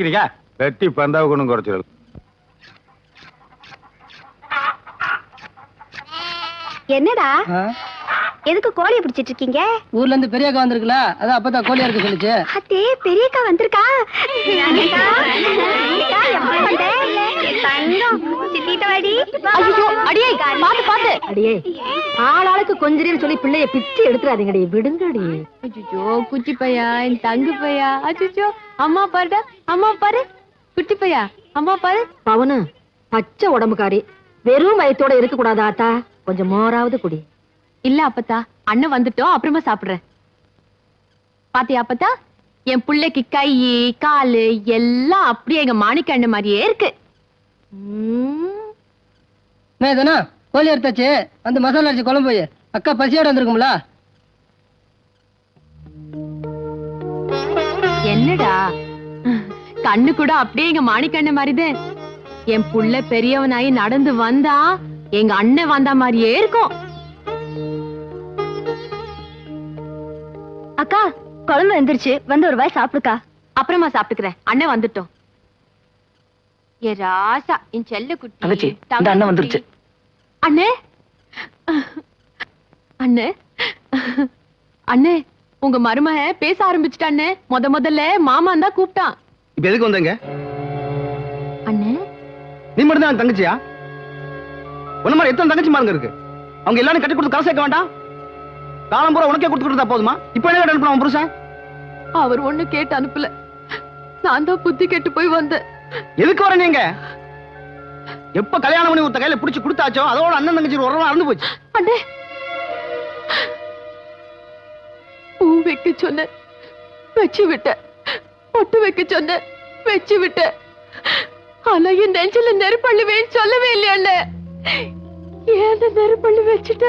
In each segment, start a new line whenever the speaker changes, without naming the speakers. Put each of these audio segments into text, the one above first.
சரியா வெட்டி பந்தாவை கொண்டு குறைச்சிரு.
என்னடா? எதுக்கு கோழியை பிடிச்சிட்டு இருக்கீங்க?
ஊர்ல இருந்து பெரியக்கா வந்திருக்குல அதான் அப்பதான் கோழியா இருக்க சொல்லுச்சு.
அத்தே பெரியக்கா வந்திருக்கா?
அடியே பாத்து பாத்து அடியே ஆளாளுக்கு கொஞ்சம் சொல்லி பிள்ளைய பிச்சு எடுத்துறாதீங்கடி விடுங்கடி.
அச்சோ குட்டி பையா என் தங்கு பையா. அச்சோ அம்மா பாருடா அம்மா பாரு. குட்டி பையா அம்மா பாரு.
பவனு பச்சை உடம்புக்காரி வெறும் வயித்தோட இருக்க கூடாதா ஆத்தா? கொஞ்சம் மோராவது குடி.
இல்ல அப்பத்தா. அண்ணன் வந்துட்டோம் அப்புறமா சாப்பிடுறேன். பாத்தியா அப்பத்தா? என் பிள்ளைக்கு கை காலு எல்லாம் அப்படியே எங்க மாணிக்க அண்ணன் மாதிரியே இருக்கு.
கோழி எடுத்தாச்சு வந்து மசாலா அரிசி குழம்பு போய் அக்கா பசியோட வந்திருக்கும்ல.
என்னடா? கண்ணு கூட அப்படியே எங்க மாணிக்கண்ண மாதிரிதான். என் புள்ள பெரியவனாயி நடந்து வந்தா எங்க அண்ணன் வந்த மாதிரியே இருக்கும்.
அக்கா குழம்பு வந்துருச்சு. வந்து ஒரு வாய் சாப்பிடுக்கா.
அப்புறமா சாப்பிட்டுக்கிறேன். அண்ணன் வந்துட்டோம். ஏ ராசா என் செல்ல குட்டி
அண்ணன். வந்துருச்சு.
அண்ணே? அண்ணே? அண்ணே உங்க மருமக பேச ஆரம்பிச்சுட்டாண்ணே முத முதல்ல மாமான் தான் கூப்பிட்டான்.
இப்ப எதுக்கு வந்தீங்க?
அண்ணே?
நீ மட்டும் தான் தங்கச்சியா? உன்ன மாதிரி எத்தனை தங்கச்சி மாருங்க இருக்கு? அவங்க எல்லாரும் கட்டி கொடுத்து காசு சேர்க்க வேண்டாம்? காலம் பூரா உனக்கே கொடுத்து கொடுத்தா போதுமா? இப்ப என்ன அனுப்பணும் அவன் புருஷன்?
அவர் ஒண்ணு கேட்டு அனுப்பல. நான் தான் புத்தி கெட்டு போய் வந்தேன்.
எதுக்கு வர நீங்க? எப்ப கல்யாணம் பண்ணி ஒருத்த கையில புடிச்சு கொடுத்தாச்சோ அதோட அண்ணன் தங்கச்சி உறவு அறந்து போச்சு.
அண்ணே. பூ வைக்க சொன்ன வச்சு விட்ட. பொட்டு வைக்க சொன்ன வச்சு விட்ட. ஆனா என் நெஞ்சில நெருப்பள்ளுவேன்னு சொல்லவே இல்லையா ஏன் நெருப்பள்ளி வச்சுட்ட?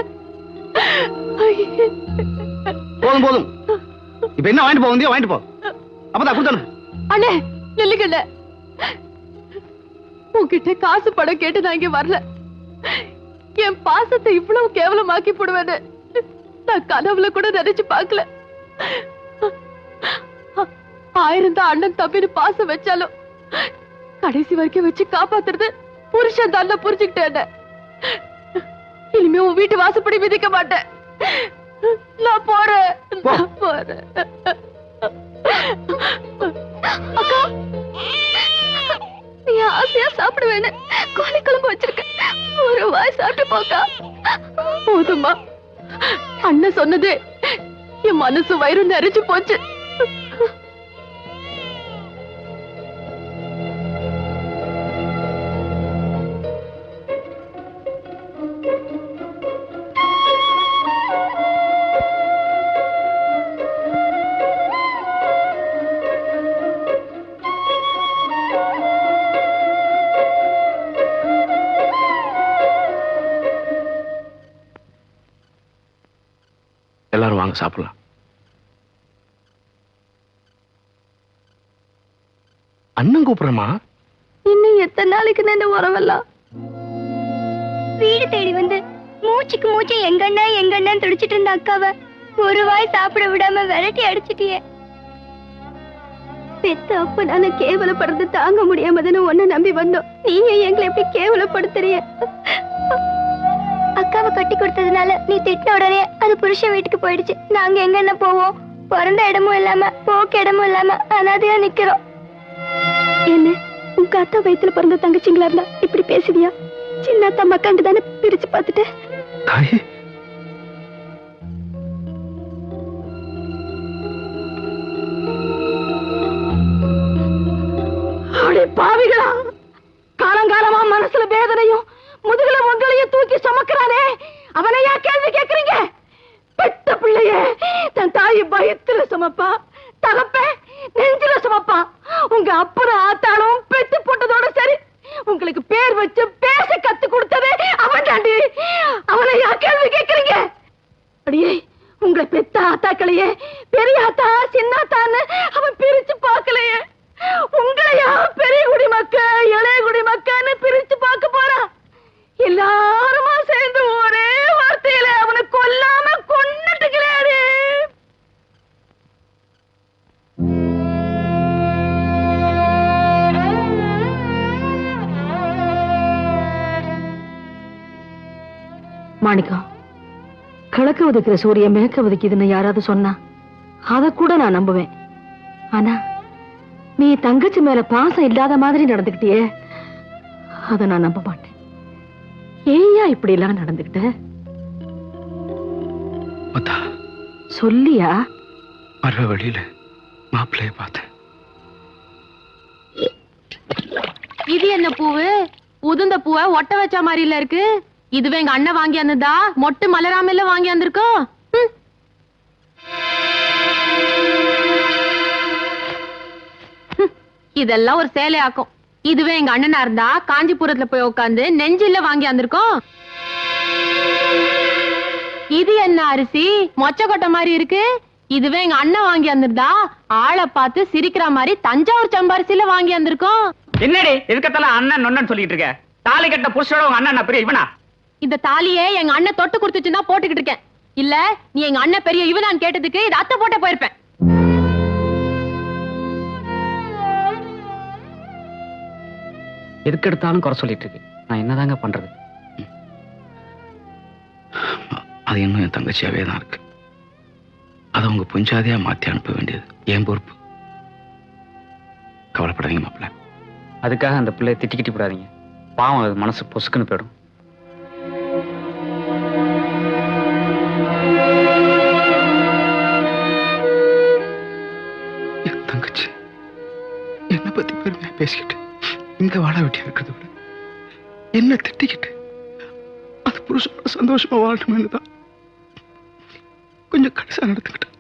போதும் போதும். இப்ப என்ன வாங்கிட்டு போக வந்தியோ வாங்கிட்டு போ. அப்பதான் கொடுத்தனு
அண்ணே நில்லுங்கண்ண உன்கிட்ட காசு படம் கேட்டு நான் இங்க வரல. என் பாசத்தை இவ்வளவு கேவலமாக்கி போடுவேன்னு நான் கனவுல கூட நினைச்சு பார்க்கல. ஆயிரம் தான் அண்ணன் தம்பின்னு பாசம் வச்சாலும் கடைசி வரைக்கும் வச்சு காப்பாத்துறது புருஷன் தான் புரிஞ்சுக்கிட்டேன். இனிமே உன் வீட்டு வாசப்படி மிதிக்க மாட்டேன். நான் போறேன். நான் போறேன். அக்கா நீ ஆசையா சாப்பிடுவேன்னு கோழி குழம்பு வச்சிருக்க. ஒரு வாய் சாப்பிட்டு போக்கா போதுமா அண்ணன் சொன்னது என் மனசு வயிறு நிறைஞ்சு போச்சு.
வாங்க சாப்பிடலாம். அண்ணன் கூப்பிடுறமா
இன்னும் எத்தனை நாளைக்கு நான் இந்த உறவெல்லாம்?
வீடு தேடி வந்து மூச்சுக்கு மூச்சு எங்கண்ணா எங்கண்ணா துடிச்சிட்டு இருந்த அக்காவை ஒரு வாய் சாப்பிட விடாம விரட்டி அடிச்சிட்டியே. பெத்த அப்ப நாங்க கேவலப்படுறது தாங்க முடியாமதுன்னு தானே நம்பி வந்தோம். நீங்க எங்களை எப்படி கேவலப்படுத்துறிய? அக்காவை கட்டி கொடுத்ததுனால நீ திட்டின உடனே அது புருஷ வீட்டுக்கு போயிடுச்சு. நாங்க எங்க என்ன போவோம்? பிறந்த இடமும் இல்லாம போக்க இடமும் இல்லாம அனாதையா நிக்கிறோம். என்ன? உங்க அத்தா வயித்துல பிறந்த தங்கச்சிங்களா இருந்தா இப்படி பேசுவியா? சின்ன அத்தா மக்காண்டு தானே பிரிச்சு பார்த்துட்டு?
அவனையா கேள்வி கேக்குறீங்க? பெத்த பிள்ளைய தன் தாய் பயத்துல சுமப்பா தகப்ப நெஞ்சில சுமப்பா. உங்க அப்புறம் ஆத்தாலும் பெத்து போட்டதோட சரி. உங்களுக்கு பேர் வச்சு பேச கத்து கொடுத்ததே அவன் தாண்டி. அவனையா கேள்வி கேட்கறீங்க அடியே உங்களை பெத்த ஆத்தாக்களையே பெரிய ஆத்தா சின்னாத்தான்னு அவன் மாணிக்கம் கிழக்கு உதிக்கிற சூரியன் மேற்க உதிக்குதுன்னு யாராவது சொன்னா அத கூட நான் நம்புவேன். ஆனா நீ தங்கச்சி மேல பாசம் இல்லாத மாதிரி நடந்துக்கிட்டியே அத நான் நம்ப மாட்டேன். ஏயா இப்படி எல்லாம் நடந்துக்கிட்ட?
முத்தா
சொல்லியா?
வர்ற வழியில மாப்பிள்ளைய பார்த்தேன்.
இது என்ன பூவு? உதுந்த பூவை? ஒட்ட வச்ச மாதிரி இல்ல இருக்கு. இதுவே எங்க அண்ணன் வாங்கி வந்ததா? மொட்டு மலராம இல்ல வாங்கி வந்திருக்கோம் இதெல்லாம் ஒரு சேலையாக்கும். இதுவே எங்க அண்ணனா இருந்தா காஞ்சிபுரத்துல போய் உட்காந்து நெஞ்சில வாங்கி வந்திருக்கோம் இது என்ன அரிசி? மொச்சக்கொட்டை மாதிரி இருக்கு. இதுவே எங்க அண்ணன் வாங்கி வந்திருந்தா ஆளை பார்த்து சிரிக்கிற மாதிரி தஞ்சாவூர் செம்பரிசில வாங்கி வந்திருக்கோம்.
என்னடி எதுக்கத்தெல்லாம் அண்ணன் நொண்ணன் சொல்லிட்டு இருக்க? தாலி கட்ட புருஷோட உங்க அண்ணன் பெரிய இவனா?
இந்த தாலியே எங்க அண்ணன் தொட்டு கொடுத்துச்சுன்னா போட்டுக்கிட்டு இருக்கேன். இல்ல நீ எங்க அண்ணன் பெரிய இவனான்னு கேட்டதுக்கு இது அத்தை போட்டே போயிருப்பேன்.
எதுக்கு எடுத்தாலும் குறை சொல்லிட்டு இருக்கு. நான் என்னதாங்க பண்றது?
அது இன்னும் என் தங்கச்சியாவே தான் இருக்கு. அதை அவங்க புஞ்சாதையா மாத்தி அனுப்ப வேண்டியது என் பொறுப்பு. கவலைப்படாதீங்க மாப்பிள்ள.
அதுக்காக அந்த பிள்ளைய திட்டிக்கிட்டு விடாதீங்க பாவம் அது மனசு பொசுக்குன்னு போயிடும்.
என்னை பத்தி பெருமையா பேசிக்கிட்டு இங்க வாழ வெட்டியா இருக்கிறத விட என்ன திட்டிக்கிட்டு அது புருஷனோட சந்தோஷமா வாழணும்னு தான் கொஞ்சம் கடைசா நடத்துக்கிட்டேன்